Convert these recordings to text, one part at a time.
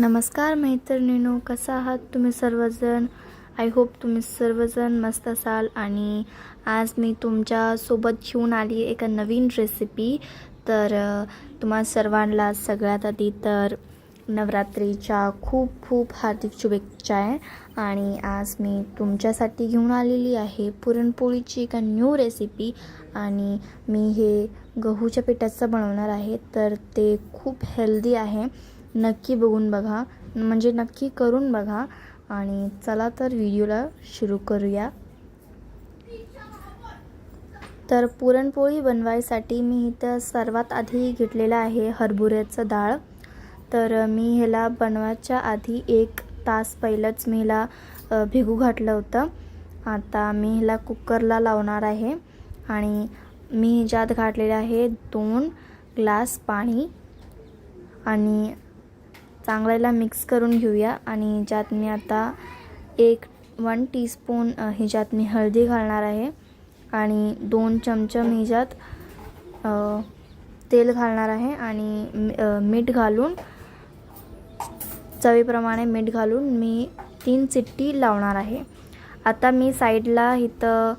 नमस्कार मैत्रिणीनो कसा आहात तुम्ही सर्वजण? आय होप तुम्ही सर्वजण मस्त असाल आणि आज मी तुमच्यासोबत घेऊन आली एका नवीन रेसिपी तर तुम्हा सर्वांना सगळ्यात आधी तर नवरात्रीच्या खूप खूप हार्दिक शुभेच्छा आहे. आणि आज मी तुमच्यासाठी घेऊन आलेली आहे पुरणपोळीची एका न्यू रेसिपी आणि मी हे गहूच्या पिठाचं बनवणार आहे. तर ते खूप हेल्दी आहे. नक्की बघून बघा. म्हणजे नक्की करून बघा. आणि चला तर व्हिडिओला सुरू करूया. तर पुरणपोळी बनवायसाठी मी इथं सर्वात आधी घेतलेलं आहे हरभऱ्याचं डाळ. तर मी ह्याला बनवायच्या आधी एक तास पहिलंच मी ह्याला भिगू घातलं होतं. आता मी ह्याला कुकरला लावणार आहे. आणि मी ह्याच्यात घातलेलं आहे दोन ग्लास पाणी. आणि चांगल्याला मिक्स करून घेऊया आणि ज्यात मी आता एक वन टीस्पून अ, ह्याच्यात मी हळदी घालणार आहे आणि दोन चमचम हिच्यात ह्याच्यात तेल घालणार आहे आणि मी- मीठ घालून चवीप्रमाणे मीठ घालून मी तीन चिट्टी लावणार आहे. आता मी साईडला इथं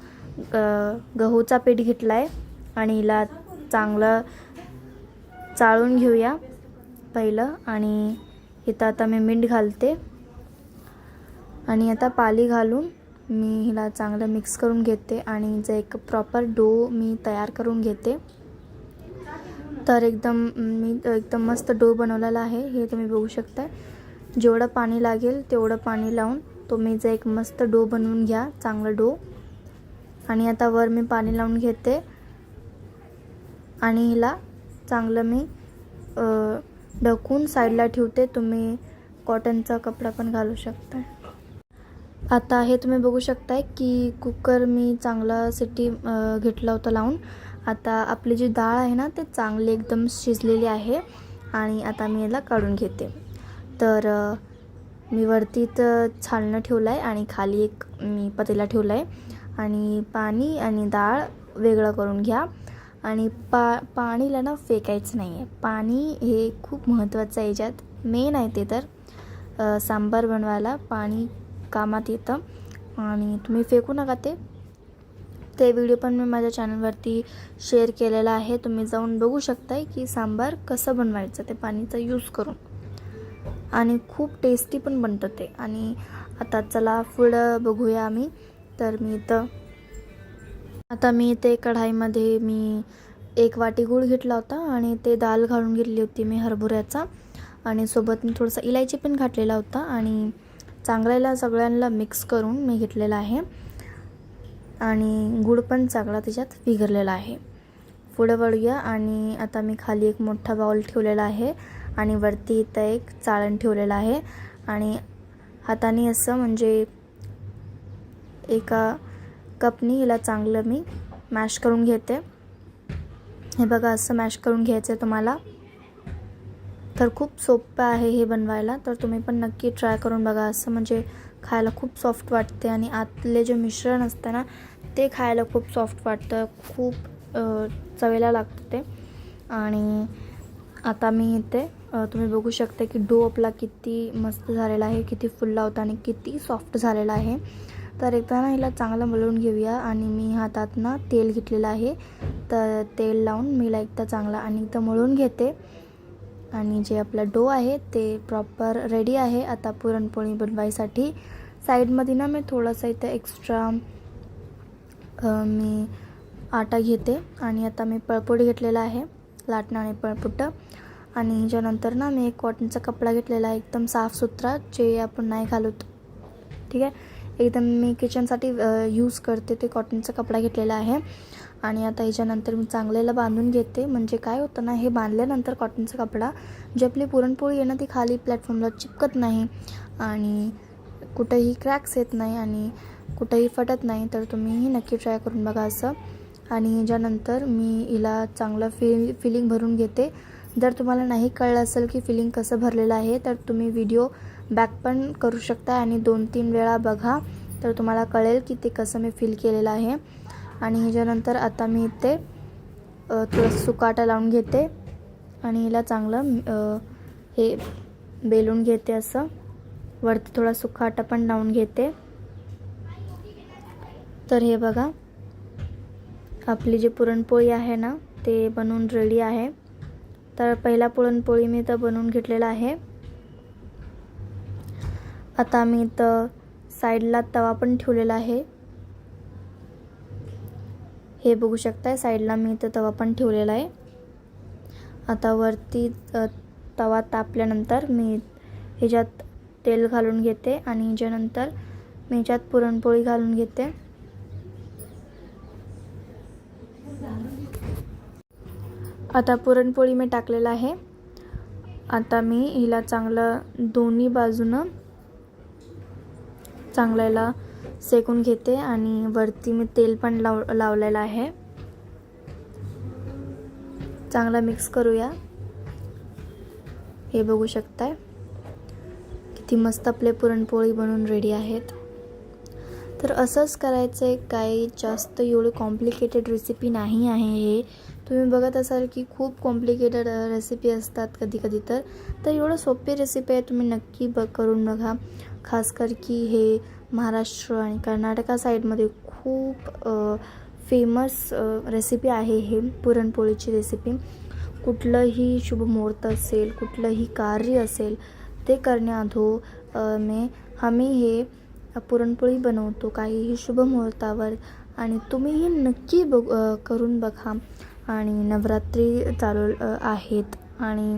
गहूचा पीठ घेतला आहे आणि हिला चांगलं चाळून घेऊया पहिलं आणि इथं आता मी मीठ घालते. आणि आता पाली घालून मी हिला चांगलं मिक्स करून घेते आणि जे एक प्रॉपर डो मी तयार करून घेते. तर एकदम मी एकदम मस्त डो बनवलेला आहे. हे तुम्ही बघू शकता जेवढं पाणी लागेल तेवढं पाणी लावून तुम्ही जे एक मस्त डो बनवून घ्या चांगलं डो आणि आता वर मी पाणी लावून घेते. आणि हिला चांगलं मी ढकून साईडला ठेवते तुम्ही कॉटनचा कपडा पण घालू शकता. आता हे तुम्ही बघू शकताय की कुकर मी चांगला सिटी घेतला होता लावून. आता आपली जी डाळ आहे ना ते चांगली एकदम शिजलेली आहे आणि आता मी याला काढून घेते. तर मी वरती तर छालणं ठेवलं आहे आणि खाली एक मी पतीला ठेवलं आहे आणि पाणी आणि डाळ वेगळं करून घ्या. आणि पा पाणीला ना फेकायचं नाही आहे पाणी हे खूप महत्त्वाचं आहे. याच्यात मेन आहे ते तर सांबार बनवायला पाणी कामात येतं. आणि तुम्ही फेकू नका ते. ते व्हिडिओ पण मी माझ्या चॅनलवरती शेअर केलेला आहे. तुम्ही जाऊन बघू शकताय की सांबार कसं बनवायचं ते पाणीचा यूज करून. आणि खूप टेस्टी पण बनतं ते. आणि आता चला पुढं बघूया आम्ही. तर मी इथं आता मी इथे कढाईमध्ये मी एक वाटी गूळ घेतला होता आणि ते दाल घालून घेतली होती मी हरभऱ्याचा. आणि सोबत मी थोडासा इलायची पण घातलेला होता आणि चांगल्याला सगळ्यांना मिक्स करून मी घेतलेला आहे. आणि गूळ पण चांगला त्याच्यात विघरलेला आहे. पुढं वळूया आणि आता मी खाली एक मोठा बाउल ठेवलेला आहे आणि वरती इथं एक चाळण ठेवलेलं आहे. आणि हाताने असं म्हणजे एका कपनी हिला चांगलं मी मॅश करून घेते. हे बघा असं मॅश करून घ्यायचं आहे तुम्हाला. तर खूप सोपं आहे हे बनवायला. तर तुम्ही पण नक्की ट्राय करून बघा. असं म्हणजे खायला खूप सॉफ्ट वाटते आणि आतले जे मिश्रण असतं ना ते खायला खूप सॉफ्ट वाटतं. खूप चवेला लागतं ते. आणि आता मी इथे तुम्ही बघू शकता की डो आपला किती मस्त झालेला आहे किती फुलला होता आणि किती सॉफ्ट झालेला आहे. तर एकदा ना हिला चांगलं मळून घेऊया आणि मी हातात ना तेल घेतलेलं आहे. तर तेल लावून मी हिला एकदा चांगला आणि एकदा मळून घेते. आणि जे आपलं डो आहे ते प्रॉपर रेडी आहे आता पुरणपोळी बनवायसाठी. साईडमध्ये ना मी थोडंसं इथं एक्स्ट्रा मी आटा घेते आणि आता मी पळपोट घेतलेला आहे लाटणं आणि पळपुटं. आणि ह्याच्यानंतर ना मी एक कॉटनचा कपडा घेतलेला आहे एकदम साफसुथरा जे आपण नाही घालत. ठीक आहे? एकदम मी किचनसाठी यूज करते ते कॉटनचा कपडा घेतलेला आहे. आणि आता ह्याच्यानंतर मी चांगल्याला बांधून घेते. म्हणजे काय होतं ना हे बांधल्यानंतर कॉटनचा कपडा जी आपली पुरणपोळी आहे ना ती खाली प्लॅटफॉर्मला चिपकत नाही. आणि कुठंही क्रॅक्स येत नाही आणि कुठंही फटत नाही तर तुम्हीही नक्की ट्राय करून बघा असं. आणि ह्याच्यानंतर मी हिला चांगलं फि फिलिंग भरून घेते. जर तुम्हाला नाही कळलं असेल की फिलिंग कसं भरलेलं आहे तर तुम्ही व्हिडिओ बॅक पण करू शकता आणि दोन तीन वेळा बघा तर तुम्हाला कळेल की ते कसं मी फिल केलेलं आहे. आणि ह्याच्यानंतर आता मी इथे थोडं सुकाटा लावून घेते आणि हिला चांगलं हे बेलून घेते असं. वरती थोडा सुखाटा पण लावून घेते. तर हे बघा आपली जी पुरणपोळी आहे ना ते बनवून रेडी आहे. तर पहिला पुरणपोळी मी तर बनवून घेतलेला आहे. आता मी इथं साईडला तवा पण ठेवलेला आहे. हे बघू शकताय साईडला मी इथं तवा पण ठेवलेला आहे. आता वरती तवा तापल्यानंतर मी ह्याच्यात तेल घालून घेते आणि ह्याच्यानंतर मी ह्याच्यात पुरणपोळी घालून घेते. आता पुरणपोळी मी टाकलेलं आहे. आता मी हिला चांगलं दोन्ही बाजूनं चांगलं याला सेकून घेते आणि वरती मी तेल पण लाव लावलेलं आहे. चांगला मिक्स करूया. हे बघू शकताय. किती मस्त आपले पुरणपोळी बनवून रेडी आहेत. तर असंच करायचं आहे काही जास्त एवढी कॉम्प्लिकेटेड रेसिपी नाही आहे हे. तुम्ही बघत असाल की खूप कॉम्प्लिकेटेड रेसिपी असतात कधी कधी तर. तर एवढं सोपी रेसिपी आहे तुम्ही नक्की ब करून बघा. खास कर की हे महाराष्ट्र आणि कर्नाटका साईडमध्ये खूप फेमस रेसिपी आहे हे पुरणपोळीची रेसिपी कुठलंही शुभ मुहूर्त असेल कुठलंही कार्य असेल ते करण्याआधो मे आम्ही हे पुरणपोळी बनवतो. काहीही शुभ मुहूर्तावर आणि तुम्हीही नक्की बघ करून बघा. आणि नवरात्री चालू आहेत. आणि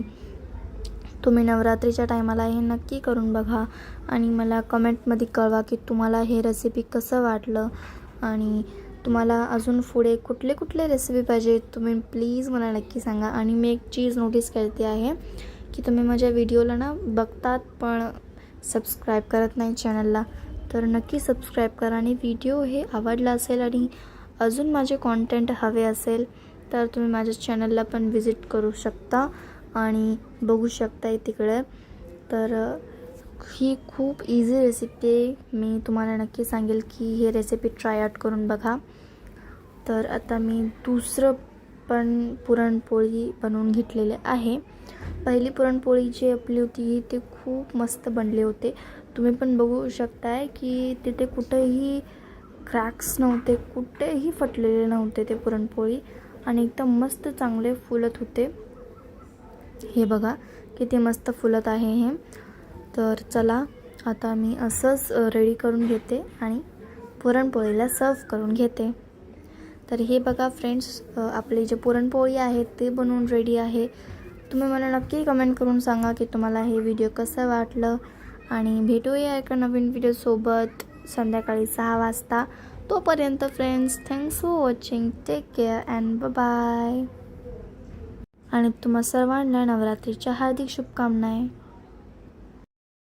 तुम्ही नवरात्रीच्या टायमाला हे नक्की करून बघा आणि मला कमेंटमध्ये कळवा की तुम्हाला हे रेसिपी कसं वाटलं. आणि तुम्हाला अजून पुढे कुठले कुठले रेसिपी पाहिजे तुम्ही प्लीज मला नक्की सांगा. आणि मी एक चीज नोटीस करते आहे की तुम्ही माझ्या व्हिडिओला ना बघतात पण सबस्क्राईब करत नाही चॅनलला तर नक्की सबस्क्राईब करा आणि व्हिडिओ हे आवडला असेल आणि अजून माझे कॉन्टेंट हवे असेल तर तुम्ही माझ्या चॅनलला पण विजिट करू शकता आणि बघू शकता तिकडे तर ही खूप इझी रेसिपी आहे. मी तुम्हाला नक्की सांगेल की ही रेसिपी ट्राय आउट करून बघा. तर आता मी दुसरं पण पुरणपोळी बनवून घेतलेले आहे. पहिली पुरणपोळी जी आपली होती ते खूप मस्त बनले होते. तुम्ही पण बघू शकताय की तिथे कुठेही क्रॅक्स नव्हते कुठेही फटलेले नव्हते ते पुरणपोळी. आणि एकदम मस्त चांगले फुलत होते. हे बघा किती मस्त फुलत आहे हे. तर चला आता मी असंच रेडी करून घेते आणि पुरणपोळीला सर्व करून घेते. तर हे बघा फ्रेंड्स आपले जे पुरणपोळी आहे ते बनवून रेडी आहे. तुम्ही मला नक्की कमेंट करून सांगा की तुम्हाला हे व्हिडिओ कसं वाटलं. आणि भेटूया एका नवीन व्हिडिओसोबत संध्याकाळी सहा वाजता. तोपर्यंत friends thanks for watching take care and bye आणि तुम्हा सर्वांना नवरात्रीच्या हार्दिक शुभकामना आहे